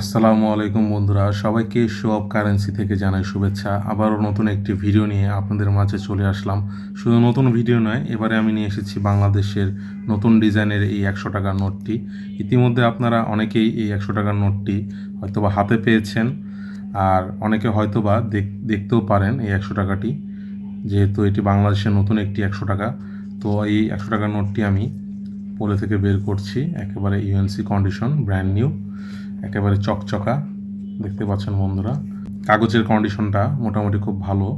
আসসালামু আলাইকুম বন্ধুরা, সবাইকে শো অফ কারেন্সি থেকে জানাই শুভেচ্ছা। আবারও নতুন একটি ভিডিও নিয়ে আপনাদের মাঝে চলে আসলাম। শুধু নতুন ভিডিও নয়, এবারে আমি নিয়ে এসেছি বাংলাদেশের নতুন ডিজাইনের এই একশো টাকার নোটটি। ইতিমধ্যে আপনারা অনেকেই এই একশো টাকার নোটটি হয়তোবা হাতে পেয়েছেন, আর অনেকে হয়তোবা দেখ, দেখতেও পারেন এই একশো টাকাটি, যেহেতু এটি বাংলাদেশের নতুন একটি একশো টাকা। তো এই একশো টাকার নোটটি আমি পোলে থেকে বের করছি, একেবারে ইউএনসি কন্ডিশন ব্র্যান্ড নিউ একেবারে চকচকা, দেখতে পাচ্ছেন বন্ধুরা। কাগজের কন্ডিশনটা মোটামুটি খুব ভালো,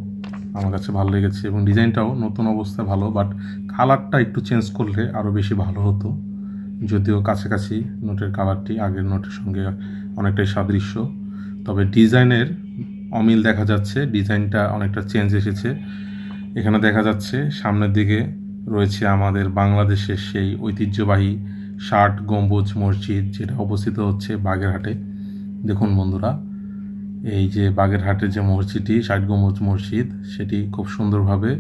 আমার কাছে ভালো লেগেছে এবং ডিজাইনটাও নতুন অবস্থায় ভালো বাট কালারটা একটু চেঞ্জ করলে আরও বেশি ভালো হতো। যদিও কাছাকাছি নোটের কালারটি আগের নোটের সঙ্গে অনেকটাই সাদৃশ্য, তবে ডিজাইনের অমিল দেখা যাচ্ছে ডিজাইনটা অনেকটা চেঞ্জ এসেছে। এখানে দেখা যাচ্ছে সামনের দিকে রয়েছে আমাদের বাংলাদেশের সেই ঐতিহ্যবাহী ষাট গম্বুজ মসজিদ যেটা অবস্থিত হচ্ছে বাগেরহাটে। দেখুন বন্ধুরা, এই যে বাগেরহাটের যে মসজিদটি, ষাট গম্বুজ মসজিদ, সেটি খুব সুন্দরভাবে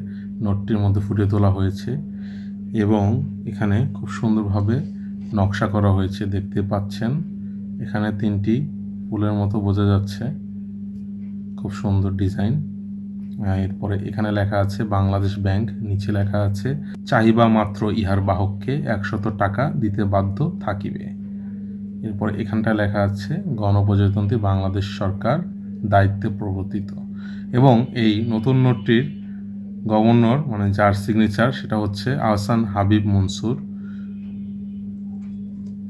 নোটটির মধ্যে ফুটিয়ে তোলা হয়েছে এবং এখানে খুব সুন্দরভাবে নকশা করা হয়েছে, দেখতে পাচ্ছেন। এখানে তিনটি ফুলের মতো বোঝা যাচ্ছে। খুব সুন্দর ডিজাইন। এরপরে এখানে লেখা আছে, বাংলাদেশ ব্যাংক নিচে লেখা আছে, চাহিবা মাত্র ইহার বাহককে একশত টাকা দিতে বাধ্য থাকিবে। এরপর এখানটায় লেখা আছে, গণপ্রজাতন্ত্রী বাংলাদেশ সরকার দায়িত্বে প্রবর্তিত। এবং এই নতুন নোটটির গভর্নর মানে যার সিগনেচার সেটা হচ্ছে আহসান হাবিব মনসুর।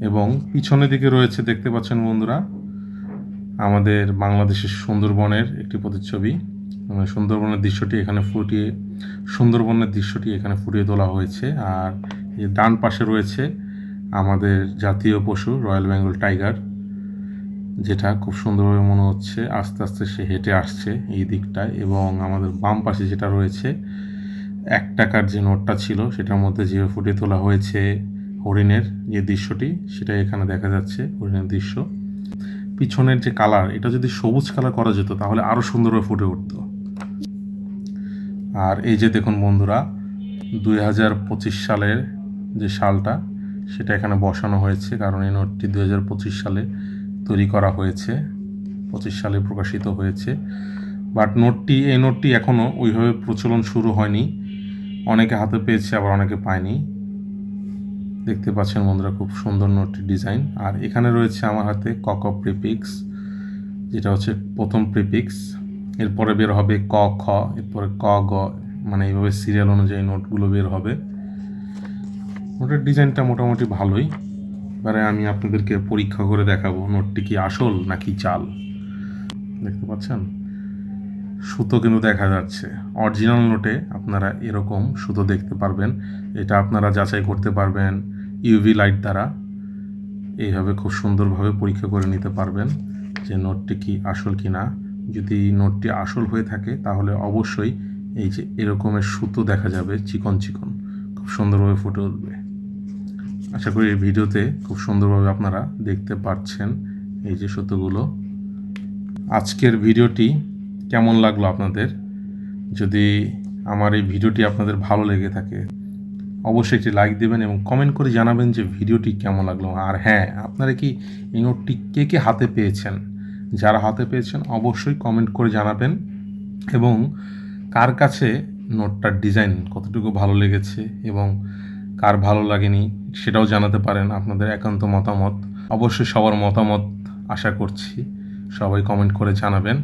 এবং পিছনের দিকে রয়েছে, দেখতে পাচ্ছেন বন্ধুরা, আমাদের বাংলাদেশের সুন্দরবনের একটি প্রতিচ্ছবি। সুন্দরবনের দৃশ্যটি এখানে ফুটিয়ে, সুন্দরবনের দৃশ্যটি এখানে ফুটিয়ে তোলা হয়েছে। আর ডান পাশে রয়েছে আমাদের জাতীয় পশু, রয়্যাল বেঙ্গল টাইগার, যেটা খুব সুন্দরভাবে মনে হচ্ছে আস্তে আস্তে সে হেঁটে আসছে এই দিকটায়। এবং আমাদের বাম পাশে যেটা রয়েছে, এক টাকার যে নোটটা ছিল, সেটার মধ্যে যে ফুটিয়ে তোলা হয়েছে হরিণের যে দৃশ্যটি, সেটা এখানে দেখা যাচ্ছে হরিণের দৃশ্য। পিছনের যে কালার, এটা যদি সবুজ কালার করা যেত, তাহলে আরও সুন্দরভাবে ফুটে উঠত। আর এই যে দেখুন বন্ধুরা, দুই হাজার পঁচিশ সালের যে সালটা সেটা এখানে বসানো হয়েছে, কারণ এই নোটটি দুই হাজার পঁচিশ সালে তৈরি করা হয়েছে, পঁচিশ সালে প্রকাশিত হয়েছে। বাট নোটটি, এই নোটটি এখনও ওইভাবে প্রচলন শুরু হয়নি। অনেকে হাতে পেয়েছে, আবার অনেকে পায়নি। দেখতে পাচ্ছেন বন্ধুরা, খুব সুন্দর নোটটির ডিজাইন। আর এখানে রয়েছে আমার হাতে কক প্রিপিক্স যেটা হচ্ছে প্রথম প্রিপিক্স এরপরে বের হবে ক, খ, এরপরে ক, গ মানে এইভাবে সিরিয়াল অনুযায়ী নোটগুলো বের হবে। নোটের ডিজাইনটা মোটামুটি ভালোই। এবারে আমি আপনাদেরকে পরীক্ষা করে দেখাবো নোটটি কি আসল নাকি চাল। দেখতে পাচ্ছেন? সুতো কিন্তু দেখা যাচ্ছে। অরিজিনাল নোটে আপনারা এরকম সুতো দেখতে পারবেন। এটা আপনারা যাচাই করতে পারবেন ইউভি লাইট দ্বারা। এইভাবে খুব সুন্দরভাবে পরীক্ষা করে নিতে পারবেন যে নোটটি কি আসল কি না যদি নোটটি আসল হয়ে থাকে, তাহলে অবশ্যই এই যে এরকমের সুতো দেখা যাবে, চিকন চিকন। খুব সুন্দরভাবে ফুটে উঠবে। আশা করি এই ভিডিওতে খুব সুন্দরভাবে আপনারা দেখতে পাচ্ছেন এই যে সুতোগুলো। আজকের ভিডিওটি কেমন লাগল আপনাদের? যদি আমার এই ভিডিওটি আপনাদের ভালো লেগে থাকে, অবশ্যই একটি লাইক দেবেন এবং কমেন্ট করে জানাবেন যে ভিডিওটি কেমন লাগল। আর হ্যাঁ আপনারা কি এই নোটটি কে কে হাতে পেয়েছেন? যারা হাতে পেয়েছেন অবশ্যই কমেন্ট করে জানাবেন এবং কার কাছে নোটটার ডিজাইন কতটুকু ভালো লেগেছে এবং কার ভালো লাগেনি সেটাও জানাতে পারেন আপনাদের একান্ত মতামত। অবশ্যই সবার মতামত আশা করছি সবাই কমেন্ট করে জানাবেন।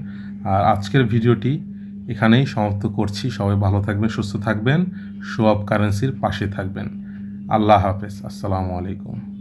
আর আজকের ভিডিওটি এখানেই সমাপ্ত করছি। সবাই ভালো থাকবেন, সুস্থ থাকবেন অফ কারেন্সির পাশে থাকবেন। আল্লাহ হাফেজ। আসসালামু আলাইকুম।